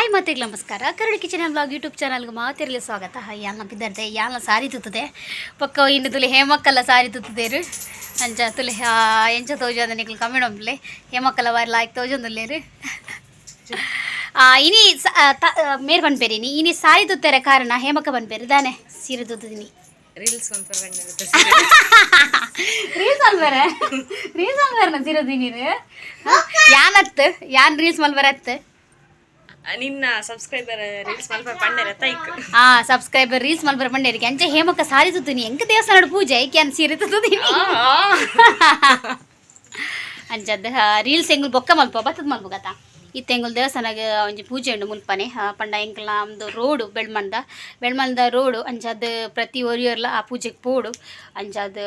Hi ಮತ್ತೆ ನಮಸ್ಕಾರ. ಕರಡಿ kitchen blog YouTube ಚಾನಲ್ಗೆ ಮಾತಿರಲಿ ಸ್ವಾಗತ. ಯಾಲ್ನ ಬಿದ್ದರ್ದೆ? ಯಾಲ್ನ ಸಾರಿ ತುತ್ತದೆ ಪಕ್ಕ ಇನ್ನು ತುಲಿ ಹೇಮಕ್ಕಲ್ಲ ಸಾರಿ ತುತ್ತದೇರು ಅಂಚ ತುಲಿ ಎಂಜ ಎಂಚ ತೋಜಂದ ನಿಕ್ಲು ಕಮ್ಮಿ ನೊಂಬ್ಲೆ ಹೇಮಕ್ಕಲ್ಲ ವಾರ ಲಾಯ್ಕ್ ತೋಜೊಂದುಲ್ಲೇರು ಇನಿ ಸ- ಆ, ಇನಿ ಮೇರ್ ಬನ್ಪೇರಿನಿ ಇನಿ ಸಾರಿ ತುತ್ತಾರೆ ಕಾರಣ ಹೇಮಕ್ಕ ಬನ್ಪೇರು ದಾನೆ ಸೀರೆ ತುತ್ತದಿನಿ ರೀಲ್ಸ್ ರೀಲ್ಸ್ ಅಲ್ಬೇರೆ ರೀಲ್ಸ್ ಅಲ್ಬೇರೆ ಸೀರೆ ನೀರು ಯಾನತ್ತು ಯಾನ್ ರೀಲ್ಸ್ ಮಲ್ಬರತ್ತು ನಿನ್ನ ಸಬ್ಸ್ಕ್ರೈಬರ್ ರೀಲ್ಸ್ ಮಲ್ಪ ಪಂಡರ ತೈಕ್ ಆ ಸಬ್ಸ್ಕ್ರೈಬರ್ ರೀಲ್ಸ್ ಮಲ್ಪರ ಬಂಡೇರಿಗೆ ಅಂಚೆ ಹೇಮಕ್ಕ ಸಾರಿ ತುತ್ತೀನಿ ಎಂಕ ದೇವಸ್ಥಾನ ಪೂಜೆ? ಐಕೆ ಅನ್ ಸೀರೆ ತುತ್ತೀನಿ ಅಂಚದ್ದು ರೀಲ್ಸ್ ಎಂಗುಲ್ ಬೊಕ್ಕ ಮಲ್ಪ ಬತ್ತದ ಮಲ್ಪ ಗತ? ಇತ್ತ ಎಂಗುಲ್ ದೇವಸ್ಥಾನಗ ಒಂಜಿ ಪೂಜೆ ಉಂಡು ಮುಲ್ಪನೆ. ಪಂಡ ಎಂಕಲ್ ನಮ್ದು ರೋಡು ಬೆಳ್ಮಂದ. ಬೆಳ್ಮಂದ ರೋಡು ಅಂಚದು ಪ್ರತಿ ಒರಿಯೋರ್ಲ ಆ ಪೂಜೆಗೆ ಪೋಡು. ಅಂಚದು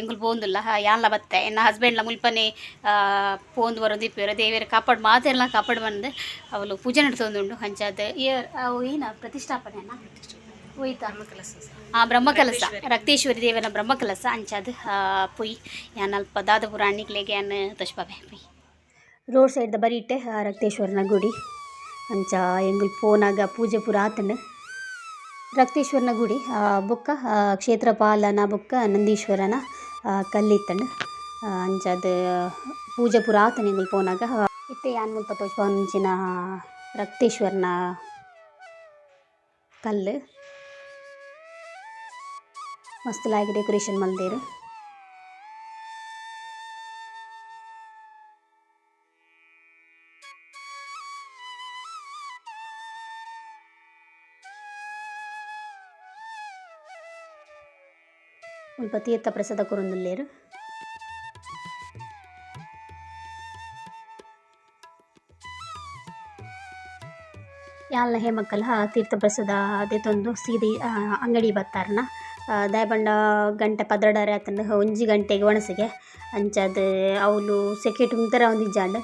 ಎಂಗುಲ್ ಪೋಂದುಲ್ಲ ಯಾನ್ಲ ಬತ್ತೆ. ಎನ್ನ ಹಸ್ಬೆಂಡ್ಲ ಮುಲ್ಪನೆ ಪೋಂದು ಬರೋದು ಇಪ್ಪಿರ ದೇವಿಯರ ಕಾಪಾಡು ಮಾತೆಲ್ಲ ಕಾಪಾಡು ಬಂದು ಅವಳು ಪೂಜೆ ನಡ್ತೊಂದುಂಡು ಅಂಚದು ಏನ ಪ್ರತಿಷ್ಠಾಪನೆನ ಹೋಯ್ತಾ ಆ ಬ್ರಹ್ಮಕಲಸ. ರಕ್ತೇಶ್ವರಿ. ದೇವನ ಬ್ರಹ್ಮಕಲಸ. ಅಂಚಾದ ಪುಯ್. ಯಾನ್ ಅಲ್ಪ ದಾದಪುರ ಅಣ್ಣಿಕ್ಲೆಗೆ ಯಾನ್ ತೋಚ್ಪಾವೆ ಪುಯ್. ರೋಡ್ ಸೈಡ್ ಬರಿ ಇಟ್ಟೆ, ಆ ರಕ್ತೇಶ್ವರನ ಗುಡಿ. ಅಂಚ ಎಂಗುಲ್ ಪೋನಾಗ ಪೂಜೆ ಪೂರ ಆತನ ರಕ್ತೇಶ್ವರನ ಗುಡಿ ಬೊಕ್ಕ ಕ್ಷೇತ್ರಪಾಲನ ಬೊಕ್ಕ, ನಂದೀಶ್ವರನ ಕಲ್ಲಿತ್ತಣ್ಣ ಅಂಚದು ಪೂಜೆ ಪೂರ ಆತನ ಎಂಗುಲ್ ಪೋನಾಗ. ಇತ್ತೆ ಯಾನ್ ಮುಲ್ಪ ತೋಚ್ಪಾಂಚಿನ ರಕ್ತೇಶ್ವರನ ಕಲ್ಲು. ಮಸ್ತಲಾಗಿ ಡೆಕೋರೇಷನ್ ಮಲ್ದೇರು. ಸ್ವಲ್ಪ ತೀರ್ಥ ಪ್ರಸಾದ ಕೊರೊಂದುಲ್ಲೇರು ಯಾಲ್ನ ಹೇಮಕ್ಕಲ್ಲ ತೀರ್ಥ ಪ್ರಸಾದ ಅದೇ ತಂದು ಸೀದಿ ಅಂಗಡಿ ಬತ್ತಾರನ ದಯಬಂಡ ಗಂಟೆ ಪದ್ರಡಾರೆ ಆತಂಡು ಒಂಜಿ ಗಂಟೆಗೆ ಒಣಸಿಗೆ, ಅಂಚಾದ ಅವಳು ಸೆಕೆಟ್ ಉಂತರ ಒಂದು ಜಾಂಡ,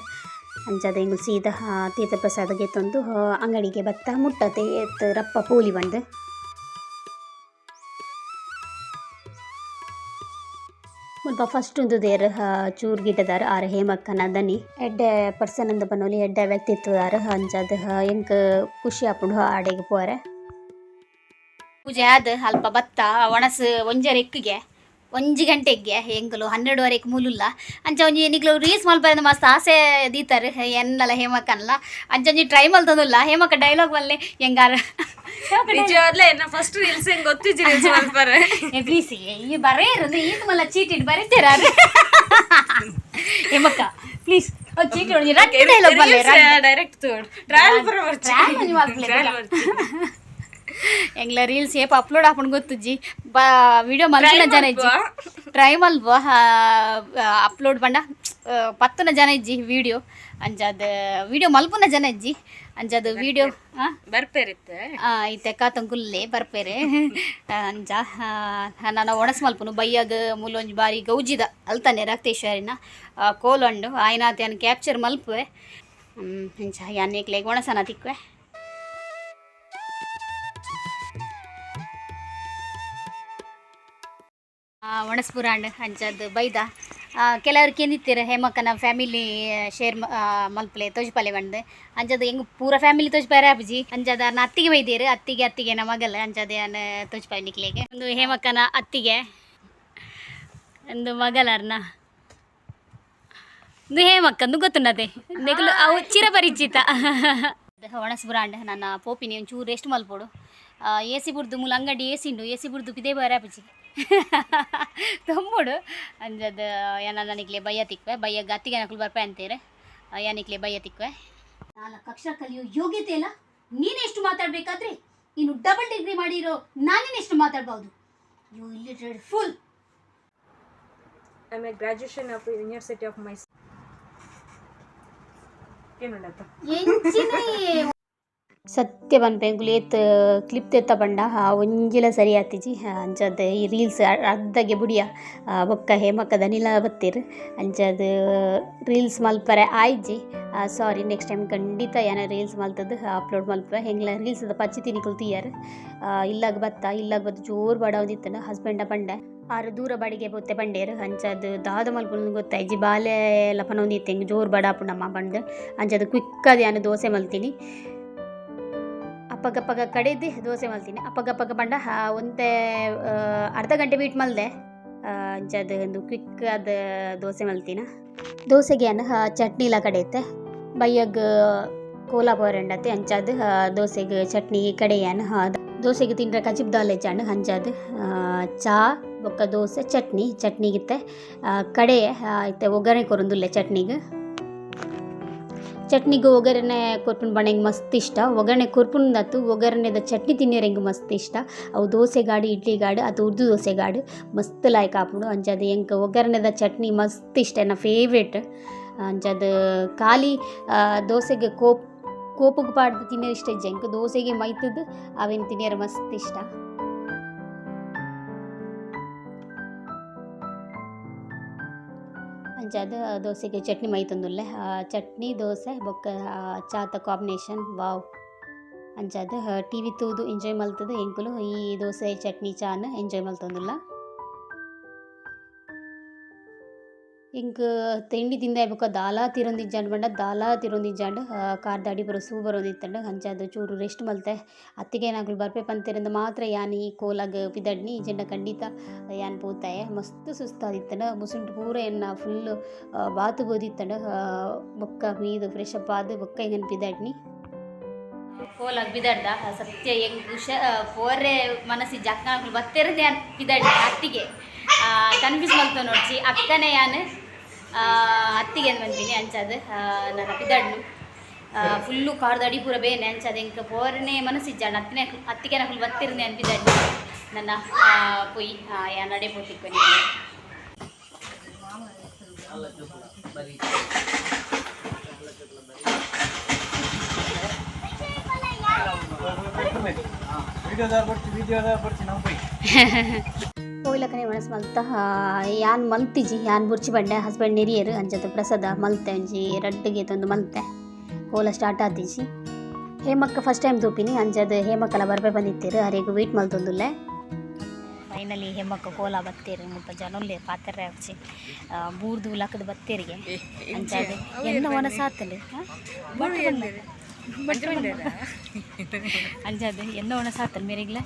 ಅಂಚಾದ ಹಿಂಗೆ ಸೀದಾ ತೀರ್ಥ ಪ್ರಸಾದಗೆ ತಂದು ಅಂಗಡಿಗೆ ಬತ್ತ ಮುಟ್ಟತೆ ಎತ್ತ ರಪ್ಪ ಪೋಲಿ ಬಂದು. ಫಸ್ಟ್ ಉಂದು ದೇರ್ ಚೂರ್ ಗಿಡ್ಡದಾರ್ ಆರ್ ಹೇಮಕ್ಕನ ದನಿ. ಎಡ್ಡೆ ಪರ್ಸನ್ ಅಂದ ಬನ್ನೋಲಿ ಎಡ್ಡೆ ವ್ಯಕ್ತಿತ್ವದಾರ ಅಂಚದ ಎಂಕ್ ಖುಷಿ ಆಪುಂಡು ಆಡೆಗೆ ಪೋರೆ ಪೂಜೆ ಆದ ಅಲ್ಪ ಭತ್ತ ಒಣಸು, ಒಂಜರ ಎಕ್ಕಿಗೆ ಒಂಜಿ ಗಂಟೆಗೆ ಎಂಕಲು ಹನ್ನೆರಡುವರೆಗೆ ಮೂಲುಲ್ಲ. ಅಂಚ ಒಂಜಿ ನಿಗ್ಲು ರೀಲ್ಸ್ ಮಲ್ಪಂದು ಮಸ್ತ್ ಆಸೆ ದೀತಾರೆ ಎನ್ನಲ ಹೇಮಕ್ಕನಲ್ಲ ಅಂಚ ಒಂಜಿ ಟ್ರೈ ಮಲ್ತೊಂದುಲ್ಲ ಹೇಮಕ್ಕ ಡೈಲಾಗ್ ಬಲ್ಲೆ ಹೆಂಗಾರ? ನಿಜವಾಗ್ಲೇ ನಾ ಫಸ್ಟ್ ರೀಲ್ಸ್ ಹೆಂಗ್ ಗೊತ್ತಿಜ್ಜಿ ರೀಲ್ಸ್ ಮಲ್ಪರ ಪ್ಲೀಸ್ ಈ ಬರೇ ಇರೋದು ಈಗ ಮಲ್ಲ ಚೀಟಿಡ್ ಬರೀತೀರ? ಹೇಮಕ್ಕ ಪ್ಲೀಸ್ ಚೀಟಿ ಹೊಡಿ ಡೈಲಾಗ್ ಬಲ್ಲೆ ಡೈರೆಕ್ಟ್ ತೋಡ್. ಟ್ರಯಲ್ ಬರ ಎಂಗ್ಲ ರೀಲ್ಸ್ ಏಪ ಅಪ್ಲೋಡ್ ಹಾಕೊಂಡು ಗೊತ್ತುಜ್ಜಿ? ಬಾ ವಿಡಿಯೋ ಮಲ್ಪನ ಜನ ಇಜ್ಜಿ. ಟ್ರೈ ಮಲ್ಬ ಅಪ್ಲೋಡ್ ಬಂಡ. ಪತ್ತನ ಜನ ಇಜ್ಜಿ ವಿಡಿಯೋ ಅಂಜಾದ ವಿಡಿಯೋ ಮಲ್ಪನ ಜನ ಇಜ್ಜಿ. ಅಂಜಾದ ವಿಡಿಯೋ ಹಾಂ ಈ ತೆಕ್ಕ ತಂಗುಲ್ಲೇ ಬರ್ಪೇರೆ. ಅಂಜ ನಾನು ಒಣಸ್ ಮಲ್ಪನು. ಬೈಯಾಗ ಮೂಲೊಂಜಿ ಬಾರಿ ಗೌಜಿದ ಅಲ್ತಾನೆ ರಕ್ತೇಶ್ವರಿನ. ಕೋಲಂಡು ಆಯ್ನಾತೆ ಕ್ಯಾಪ್ಚರ್ ಮಲ್ಪುವೆ. ಅಂಜ ಯಾನೇಕ್ಲೆಗ್ ಒಣಸನ ತಿಕ್ವೆ ಒಣಸ್ಪುರಾಂಡ್ ಅಂಚದ್ದು ಬೈದ. ಕೆಲವ್ರು ಕೇಂದಿತ್ತೀರ ಹೇಮಕ್ಕನ ಫ್ಯಾಮಿಲಿ ಶೇರ್ ಮಲ್ಪಲೆ, ತೋಜ್ಪಾಲೆ ಬಂದು ಅಂಜದ ಹೆಂಗ್ ಪೂರ ಫ್ಯಾಮಿಲಿ ತೋಜ್ಪಾರ ಅಬ್ಜಿ ಅಂಜದ ನಾ ಅತ್ತಿಗೆ ಬೈದೀರು, ಅತ್ತಿಗೆ ಅತ್ತಿಗೆ ನಮ್ಮ ಮಗಲ್, ಅಂಜದ ತೋಜ್ಪಾಯಿ ನಿಕ್ಲೆಗೆ. ಒಂದು ಹೇಮಕ್ಕನ ಅತ್ತಿಗೆ, ಒಂದು ಮಗಲರ್ನ ಒಂದು ಹೇಮಕ್ಕಂದು ಗೊತ್ತುಂಡದೆ. ನೆಗಲು ಅವು ಚಿರಪರಿಚಿತ. ಒಣಸ್ಬುರಾಂಡ್ ನನ್ನ ಪೋಪಿನಿ ಒಂಚೂರು ರೆಸ್ಟ್ ಮಲ್ಪೋಡು. ಎ ಬುರ್ದು ಬುಡ್ದು ಮೂಲ ಅಂಗಡಿ ಎ ಸಿ ಉಂಡು ಎ ಸಿ ಬುಡ್ದು ಪಿದೇ ಬಾರೆ ಅಪ್ಪಜಿ ತೊಂಬುಡು. ಅಂಜದ ಏನ ನನಗೆ ಭಯ ತಿಕ್ವೆ ಭಯ ಗತ್ತಿಗೆ ನಕಲು ಬರ್ಪೆ ಅಂತೀರ ಏನಕ್ಕೆ ಭಯ ತಿಕ್ವೆ. ನಾನು ಕಕ್ಷಾ ಕಲಿಯೋ ಯೋಗ್ಯತೆ ಇಲ್ಲ ನೀನ್ ಎಷ್ಟು ಮಾತಾಡ್ಬೇಕಾದ್ರೆ ಇನ್ನು ಡಬಲ್ ಡಿಗ್ರಿ ಮಾಡಿರೋ ನಾನೇನೆಷ್ಟು ಮಾತಾಡ್ಬೋದು. You illiterate fool I may graduation of university of Mysuru ಸತ್ಯ ಬನ್ಪೆಂಗುಲು ಏತ್ ಕ್ಲಿಪ್ ತೆತ್ತ ಆ, ಒಂಜಿಲ ಸರಿ ಆತಿಜಿ ಅಂಚದ ಈ ರೀಲ್ಸ್ ಅರ್ಧಗೆ ಬುಡಿಯ ಬೊಕ್ಕ ಹೇಮಕ್ಕದ ನಿಲ ಬತ್ತೀರ್ ಅಂಚದ ರೀಲ್ಸ್ ಮಲ್ಪರೆ ಆಯ್ಜಿ. ಸಾರಿ ನೆಕ್ಸ್ಟ್ ಟೈಮ್ ಖಂಡಿತ ಏನ ರೀಲ್ಸ್ ಮಲ್ತದ್ದು ಅಪ್ಲೋಡ್ ಮಲ್ಪ ಹೆಂಗ್ಲ ರೀಲ್ಸ್ದ ಪಚ್ಚಿ ತಿನಿ ತೀಯರ್ ಇಲ್ಲಾಗ ಬತ್ತ, ಇಲ್ಲಾಗ ಬತ್ತು ಜೋರು ಬಡವದಿತ್ತನ ಹಸ್ಬೆಂಡ ಬಂಡ ಆರು ದೂರ ಬಾಡಿಗೆ ಬೊತ್ತೆ ಬಂಡೇರು ಅಂಚದು ದಾದ ಮಲ್ಪುನ ಗೊತ್ತಾಯ್ಜಿ, ಬಾಲೆ ಲಪನೊಂದಿತ್ತೆ ಹೆಂಗೆ ಜೋರು ಬಡ ನಮ್ಮ ಬಂಡು ಕ್ವಿಕ್ ಅದ ಏನು ದೋಸೆ ಮಲ್ತೀನಿ. ಅಪ್ಪಗಪ್ಪಗ ಕಡೆದು ದೋಸೆ ಮಲ್ತೀನಿ. ಅಪ್ಪಗಪ್ಪಗ ಪಂಡ ಒಂದೆ ಅರ್ಧ ಗಂಟೆ ಬೀಟ್ ಮಲ್ದೆ ಅಂಚದು ಒಂದು ಕ್ವಿಕ್ ಅದ ದೋಸೆ ಮಲ್ತಿನ. ದೋಸೆಗೆ ಅನ್ನ ಆ, ಚಟ್ನಿ ಎಲ್ಲ ಕಡೆಯುತ್ತೆ. ಬೈಯಗ್ ಕೋಲಾಪುರ ಎಂಡತ್ತೆ ಅಂಚಾದು ದೋಸೆಗೆ ಚಟ್ನಿ ಕಡೆಯನ್ ದೋಸೆಗೆ ತಿಂದ್ರೆ ಕಜಿಬ್ ದಾಲ್ ಹೆಚ್ಚಾಂಡು ಹಂಚಾದು ಚಾ ಬೊಕ್ಕ ದೋಸೆ ಚಟ್ನಿ ಚಟ್ನಿಗಿತ್ತೆ ಕಡೆ ಇತ್ತೆ ಒಗ್ಗರಣೆ ಕೊರೊಂದುಲ್ಲೆ ಚಟ್ನಿಗೆ. ಚಟ್ನಿಗೆ ಒಗ್ಗರಣೆ ಕೊರ್ಪುನ್ ಬಣ್ಣಂಗೆ ಮಸ್ತ್ ಇಷ್ಟ. ಒಗ್ಗರಣೆ ಕೊರ್ಪುನ್ದತ್ತು ಒಗ್ಗರಣೆದ ಚಟ್ನಿ ತಿನ್ನೋರಂಗೆ ಮಸ್ತ್ ಇಷ್ಟ. ಅವು ದೋಸೆ ಗಾಡು ಇಡ್ಲಿ ಗಾಡು ಅದು ಉರ್ದು ದೋಸೆ ಗಾಡು ಮಸ್ತ್ ಲಾಯ್ಕ್ ಆಪುಂಡು ಅಂಜದ ಎಂಕ್ ಒಗ್ಗರಣೆದ ಚಟ್ನಿ ಮಸ್ತ್ ಇಷ್ಟ. ನನ್ನ ಫೇವ್ರೇಟ್ ಅಂಜದ ಖಾಲಿ ದೋಸೆಗೆ ಕೋಪ್ ಕೋಪಕ್ಕೆ ಪಾಡ್ದು ತಿನ್ನೋರು ಇಷ್ಟ. ಇಜ್ಜ ಎಂಕ್ ದೋಸೆಗೆ ಮೈತದ್ದು ಅವೇನು ತಿನ್ನೋರು ಮಸ್ತ್ ಇಷ್ಟ. ಅಂಚಾದ ದೋಸೆಗೆ ಚಟ್ನಿ ಮೈ ತಂದುಲ್ಲೆ ಚಟ್ನಿ, ದೋಸೆ, ಬೊಕ್ಕ ಚಾತ ಕಾಂಬಿನೇಷನ್ ವಾವ್. ಅಂಚಾದ ಟಿ ವಿ ತೂದು ಎಂಜಾಯ್ ಮಲ್ತದ ಎಂಕುಲು ಈ ದೋಸೆ, ಚಟ್ನಿ, ಚಾನ್ ಎಂಜಾಯ್ ಮಲ್ತೊಂದುಲ್ಲ ಇಂಕ್ ತಿಂಡಿ ತಿಂದ ಬೊಕ ದಾಲ ತಿರೊಂದಿಜ್ಜಾಂಡ್ ಬಂಡ, ದಾಲ ತಿರೊಂದಿಜ್ಜಾಂಡ್ ಕಾರ್ದ ಅಡಿ ಬರೋ ಸೂ ಬರೋದಿತ್ತಂಡ ಅಂಚಾದ ಚೂರು ರೆಸ್ಟ್ ಮಲ್ತೆ. ಅತ್ತಿಗೆ ಏನಾಗ್ಲಿ ಬರ್ಪೆ ಪಂತೆರಿಂದ ಮಾತ್ರ ಯಾನ್ ಈ ಕೋಲಾಗ ಈ ಜಂಡ ಖಂಡಿತ ಯಾನ್ ಪೂತಾಯೆ. ಮಸ್ತ್ ಸುಸ್ತಾದಿತ್ತಂಡ ಮುಸುಂಟು ಪೂರ ಎನ್ನ ಫುಲ್ ಬಾತು ಬೋದಿತ್ತಂಡ ಬೊಕ್ಕ ಮೀದು ಫ್ರೆಶ್ ಅಪ್ ಆದು ಬೊಕ್ಕ ಹೆಂಗನ್ ಪಿದಡ್ನಿ. ಕೋಲಾಗ ಬಿದಡ್ದ ಸತ್ಯ ಹೆಂಗ್ ಖುಷ ಪೋರೆ ಮನಸ್ಸಿ ಜಕ್ಕ ಬತ್ತೇರದೆ ಯಾನ್ ಪಿದಡ್ನಿ ಅತ್ತಿಗೆ. ಕನ್ಫ್ಯೂಸ್ ಮಲ್ತ ನೋಡ್ಸಿ ಅಕ್ಕನೇ ಯಾನ್ ಅತ್ತಿಗೆ ಅಂತ ಬಂದಿನಿ ಅಂಚದು ನನ್ನ ಪಿದಡ್ನು ಫುಲ್ಲು ಕಾರ್ದ ಅಡಿ ಪೂರ ಬೇನೆ ಅಂಚಾದ ಇಂಕ ಪೋರನೆ ಮನಸ್ಸಿಜ್ಜಾಣ ಅತ್ತನೇ ಅತ್ತಿಗೆ ಫುಲ್ ಬತ್ತಿರನೆ ಅನ್ಪಿದಡ್ನಿ ನನ್ನ ಪೊಯ್ ಆ, ಯಾ ನಡೆ ಪೋತಿಕ್ಕೊನಿ ವಿಡಿಯೋದಾಗ ಬರ್ತಿ ವಿಡಿಯೋದಾಗ ಬರ್ತೀವಿ ನಾವು ಕೋಯ್ಲಕನೆ ಮನಸ್ ಮಲ್ತ. ಆ, ಯಾನ್ ಮಲ್ತಿಜಿ ಯಾನ್ ಬುರ್ಚಿ ಬಂಡೆ ಹಸ್ಬೆಂಡ್ ನೆರಿಯರು ಅಂಜದ ಪ್ರಸಾದ ಮಲ್ತೆ ಒಂಜಿ ರಡ್ಡಿಗೆ ತಂದು ಮಲ್ತೆ. ಕೋಲ ಸ್ಟಾರ್ಟ್ ಆತಿಜಿ ಹೇಮಕ್ಕ ಫಸ್ಟ್ ಟೈಮ್ ತೂಪಿನಿ ಅಂಜದ ಹೇಮಕ್ಕಲ ಬರ್ಬೆ ಬಂದಿತ್ತೀರು ಅರೆಗೂ ವೇಟ್ ಮಲ್ತೊಂದುಲ್ಲೆ. ಫೈನಲಿ ಹೇಮಕ್ಕ ಕೋಲ ಬತ್ತೇರಿ ಮುಲ್ಪ ಜನೊಲ್ಲೆ ಪಾತ್ರೆ ಹಚ್ಚಿ ಬೂರ್ದು ಲಕ್ಕದ ಬತ್ತೇರಿಗೆ. ಅಂಜಾದ ಎನ್ನ ವನ ಸಾತಲೆ ಅಂಜಾದು ಎನ್ನ ಒಣ ಸಾತಲ್ ಮೇರೆಗ್ಲ?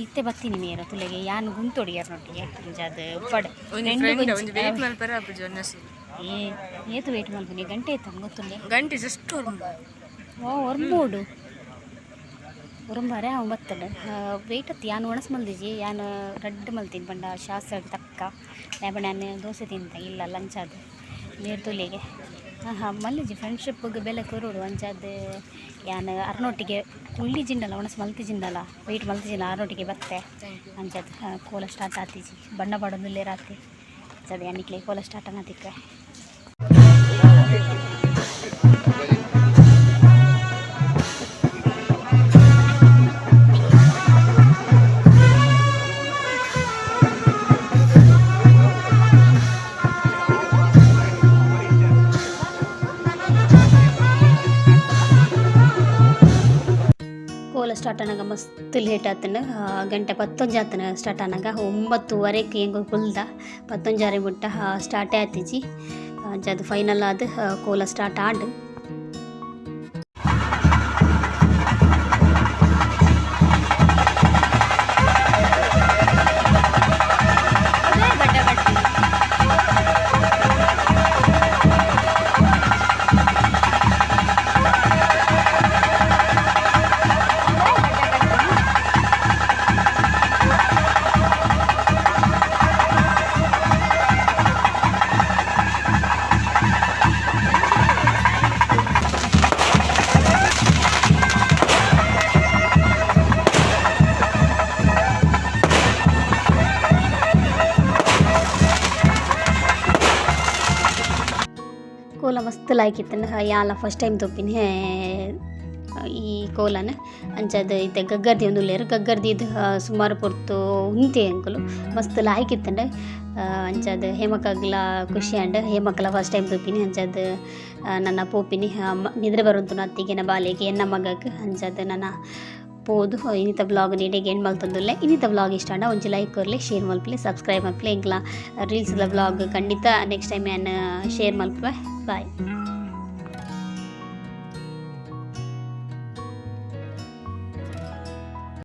ಇತ್ತೆ ಬತ್ತೀನಿ ಮೇರ ತುಲೆಗೆ. ಯಾನ್ ಗುಂತೊಡಿಯರ್ನೊಟ್ಟಿಗೆ ಅಂಜಾದು ಉಪ್ಪಡ್ ಏ ಏತು ವೇಟ್ ಮಲ್ಪನಿ ಗಂಟೆ ಆಯ್ತು ಗೊತ್ತುಂಡೆ ಗಂಟೆ ಜಸ್ಟ್ ಓ ಒರ್ಮೂಡು ಒರಂಬಾರೆ ಅವ್ನು ಬತ್ತಡ ವೇಟ್ ಅತ್ತಿ ಯಾನ್ ಒಣಸ್ ಮಲ್ದಿಜಿ? ಯಾನ್ ರಡ್ಡ್ ಮಲ್ತೀನಿ ಬಂಡ ಶಾಸ್ತ್ರ ತಕ್ಕ. ಲೇಬ ನಾನು ದೋಸೆ ತಿಂತ ಇಲ್ಲ ಲಂಚ್ ಅದು ನೀರು ತುಲೆಗೆ. ಹಾಂ ಹಾಂ ಮಲ್ಲಿಜಿ ಫ್ರೆಂಡ್ಶಿಪ್ಗೆ ಬೆಲೆ ಕೊರೋಡು ಅಂಚಾದ ಯಾನ್ ಅರ್ನೊಟ್ಟಿಗೆ ಉಳ್ಳಿ ಜಿಂಡಲ್ಲ ಒಣಸ್ ಮಲ್ತಿ ವೈಟ್ ಮಲ್ತಿಜಿಲ್ಲ ಅರ್ನೊಟ್ಟಿಗೆ ಬತ್ತೆ. ಅಂಚಾದ ಕೋಲ ಸ್ಟಾರ್ಟ್ ಆತಿಜಿ. ಬಣ್ಣ ಬಾಡೋದಿಲ್ಲೇ ರಾತ್ರಿ ಚದ ಎಣ್ಣಿಕ್ಲೆ ಕೋಲ ಸ್ಟಾರ್ಟ್ ಅನ್ನತಿಕ್ರೆ ಕೋಲ ಸ್ಟಾರ್ಟ್ ಆನಾಗ ಮಸ್ತ್ ಲೇಟ್ ಆತನ. ಗಂಟೆ ಪತ್ತೊಂಜು ಆತನ ಸ್ಟಾರ್ಟ್ ಆನಾಗ. ಒಂಬತ್ತುವರೆಗೆ ಹೆಂಗ ಕುಲ್ದ ಪತ್ತೊಂಜಾರೆ ಮುಟ್ಟ ಸ್ಟಾರ್ಟೇ ಆತಿಜಿ ಅದು ಫೈನಲ್ ಆದ ಕೋಲ ಸ್ಟಾರ್ಟ್ ಆಡ್. ಕೋಲ ಮಸ್ತ್ ಲಾಯ್ಕಿತ್ತನ ಯಾಲ ಫಸ್ಟ್ ಟೈಮ್ ತೊಪ್ಪಿನಿ ಈ ಕೋಲನ. ಅಂಚದ ಇತ್ತೆ ಗಗ್ಗರ್ದಿ ಒಂದು ಲೇರು ಗಗ್ಗರ್ದಿ ಇದು ಸುಮಾರು ಪೊರ್ತು ಉಂತೆ ಅಂಕಲು. ಮಸ್ತ್ ಲಾಯ್ಕಿತ್ತಂಡ ಅಂಚದ ಹೇಮಕಗ್ಲ ಖುಷಿ ಅಂಡ್. ಹೇಮಕ್ಕಲ ಫಸ್ಟ್ ಟೈಮ್ ತೊಪ್ಪಿನಿ ಅಂಚದ ನನ್ನ ಪೋಪಿನಿ ನಿದ್ರೆ ಮ- ಅತ್ತಿಗೆ ನ ಬಾಲೆಗೆ ಎನ್ನ ಮಗಕ್ಕೆ ಅಂಚದ ನನ್ನ ಪೋದು ಇನ್ನಿತ ಬ್ಲಾಗ್ ನೀಡಿಗೆ ಎಂಡ್ ಮಲ್ತೊಂದುಲ್ಲೆ ಇನ್ನಿತ ಬ್ಲಾಗ್ ಇಷ್ಟ ಅಂಡ ಒಂಜಿ ಲೈಕ್ ಕೊರ್ಲಿ ಶೇರ್ ಮಲ್ಪಲಿ ಸಬ್ಸ್ಕ್ರೈಬ್ ಮಲ್ಪಲಿ ಎಂಕ್ಲ ರೀಲ್ಸ್ದ ಬ್ಲಾಗ್ ಖಂಡಿತ ನೆಕ್ಸ್ಟ್ ಟೈಮ್ ನಾನು ಶೇರ್ ಮಲ್ಪೆ ಬಾಯ್